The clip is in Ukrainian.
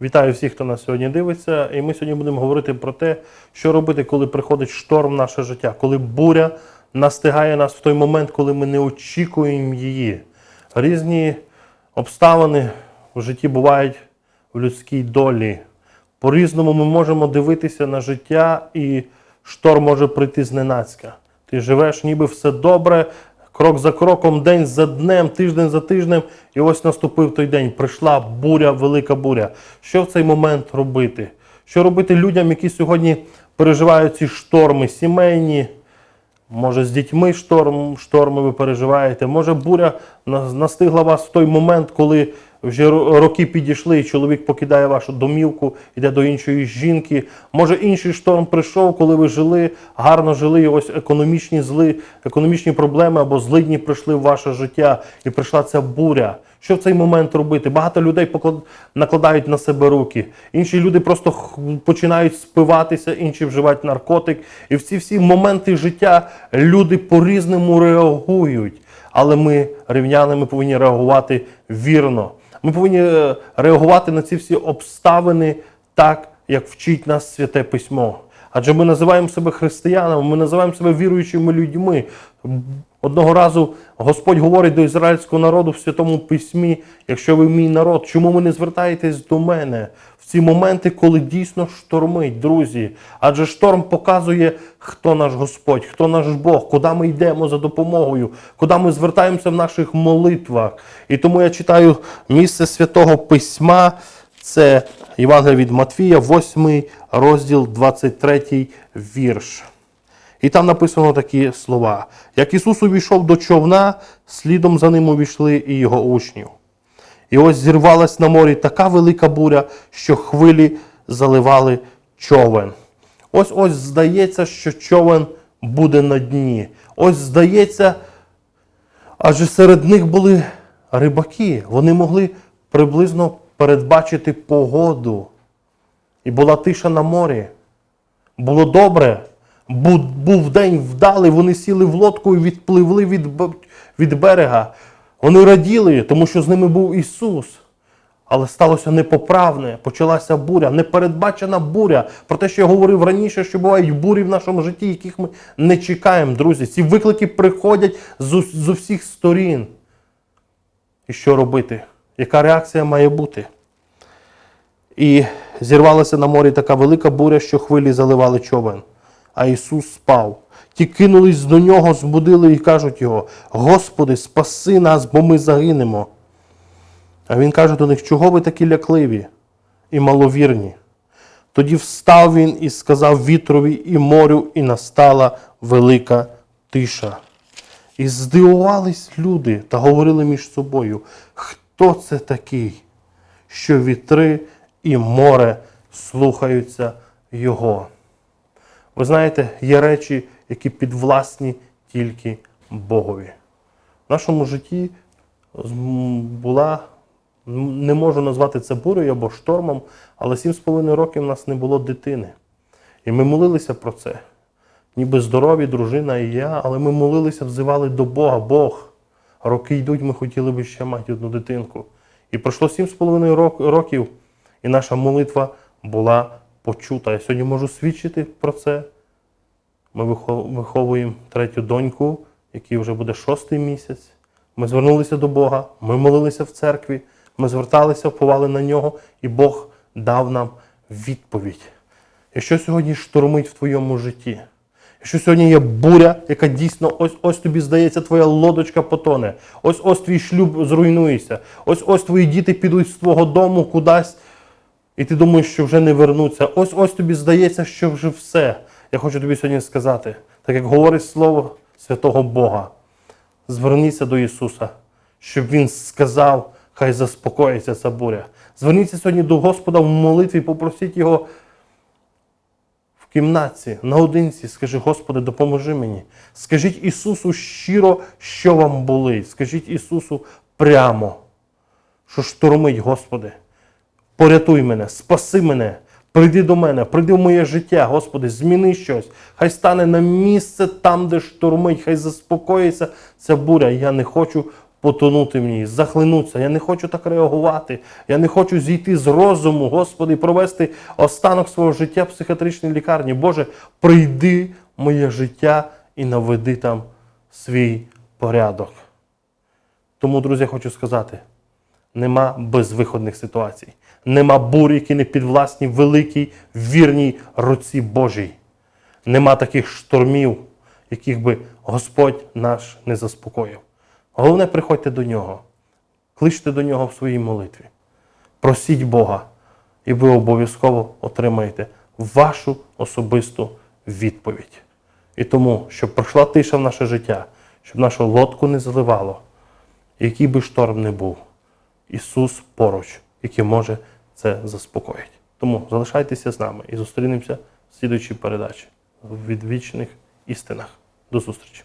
Вітаю всіх, хто нас сьогодні дивиться. І ми сьогодні будемо говорити про те, що робити, коли приходить шторм в наше життя, коли буря настигає нас в той момент, коли ми не очікуємо її. Різні обставини в житті бувають в людській долі. По-різному ми можемо дивитися на життя, і шторм може прийти зненацька. Ти живеш, ніби все добре, крок за кроком, день за днем, тиждень за тижнем, і ось наступив той день. Прийшла буря, велика буря. Що в цей момент робити? Що робити людям, які сьогодні переживають ці шторми, сімейні? Може, з дітьми шторм, шторми ви переживаєте. Може, буря настигла вас в той момент, коли вже роки підійшли, і чоловік покидає вашу домівку, йде до іншої жінки. Може, інший шторм прийшов, коли ви жили, гарно жили, і ось економічні зли, економічні проблеми або злидні прийшли в ваше життя, і прийшла ця буря. Що в цей момент робити? Багато людей поклад- накладають на себе руки. Інші люди просто х- починають спиватися, інші вживають наркотик. І в ці всі моменти життя люди по-різному реагують. Але ми, рівняни, ми повинні реагувати вірно. Ми повинні е, реагувати на ці всі обставини так, як вчить нас святе письмо. Адже ми називаємо себе християнами, ми називаємо себе віруючими людьми. Одного разу Господь говорить до ізраїльського народу в святому письмі: якщо ви мій народ, чому ви не звертаєтесь до мене в ці моменти, коли дійсно штормить, друзі? Адже шторм показує, хто наш Господь, хто наш Бог, куди ми йдемо за допомогою, куди ми звертаємося в наших молитвах. І тому я читаю місце святого письма. Це Євангелія від Матвія, 8 розділ, 23 вірш. І там написано такі слова: як Ісус увійшов до човна, слідом за ним увійшли і його учнів. І ось зірвалась на морі така велика буря, що хвилі заливали човен. Ось ось здається, що човен буде на дні. Ось здається, адже серед них були рибаки. Вони могли приблизно передбачити погоду. І була тиша на морі. Було добре. Був, день вдалий, вони сіли в лодку і відпливли від, від берега. Вони раділи, тому що з ними був Ісус. Але сталося непоправне, почалася буря, непередбачена буря. Про те, що я говорив раніше, що бувають бурі в нашому житті, яких ми не чекаємо, друзі. Ці виклики приходять з усіх сторін. І що робити? Яка реакція має бути? І зірвалася на морі така велика буря, що хвилі заливали човен. А Ісус спав. Ті кинулись до нього, збудили і кажуть його: Господи, спаси нас, бо ми загинемо. А він каже до них, чого ви такі лякливі і маловірні? Тоді встав він і сказав вітрові і морю, і настала велика тиша. І здивувались люди та говорили між собою, хто це такий, що вітри і море слухаються його. Ви знаєте, є речі, які підвласні тільки Богові. В нашому житті була, не можу назвати це бурею або штормом, але 7,5 років в нас не було дитини. І ми молилися про це. Ніби здорові, дружина і я, але ми молилися, взивали до Бога. Бог. Роки йдуть, ми хотіли би ще мати одну дитинку. І пройшло 7,5 років, і наша молитва була почута. Я сьогодні можу свідчити про це. Ми виховуємо третю доньку, якій вже буде шостий місяць. Ми звернулися до Бога, ми молилися в церкві, ми зверталися, вповали на нього, і Бог дав нам відповідь. Якщо сьогодні штормить в твоєму житті, якщо сьогодні є буря, яка дійсно ось ось тобі здається, твоя лодочка потоне, ось ось твій шлюб зруйнується, ось ось твої діти підуть з твого дому кудись, і ти думаєш, що вже не вернуться. Ось ось тобі здається, що вже все. Я хочу тобі сьогодні сказати, так як говорить слово святого Бога, зверніться до Ісуса, щоб Він сказав, хай заспокоїться ця буря. Зверніться сьогодні до Господа в молитві, попросіть Його в кімнаті, наодинці, скажи, Господи, допоможи мені. Скажіть Ісусу щиро, що вам болить. Скажіть Ісусу прямо, що штормить, Господи. Порятуй мене, спаси мене, прийди до мене, прийди в моє життя, Господи, зміни щось. Хай стане на місце там, де штормить, хай заспокоїться ця буря. Я не хочу потонути ній, захлинутися. Я не хочу так реагувати. Я не хочу зійти з розуму, Господи, провести останок свого життя в психіатричній лікарні. Боже, прийди в моє життя і наведи там свій порядок. Тому, друзі, я хочу сказати: нема безвиходних ситуацій, нема бурь, які не підвласні великій вірній руці Божій. Нема таких штормів, яких би Господь наш не заспокоїв. Головне, приходьте до нього, кличте до нього в своїй молитві. Просіть Бога, і ви обов'язково отримаєте вашу особисту відповідь. І тому, щоб пройшла тиша в наше життя, щоб нашу лодку не заливало, який би шторм не був, Ісус поруч, який може це заспокоїти. Тому залишайтеся з нами і зустрінемося в слідуючій передачі в відвічних істинах. До зустрічі!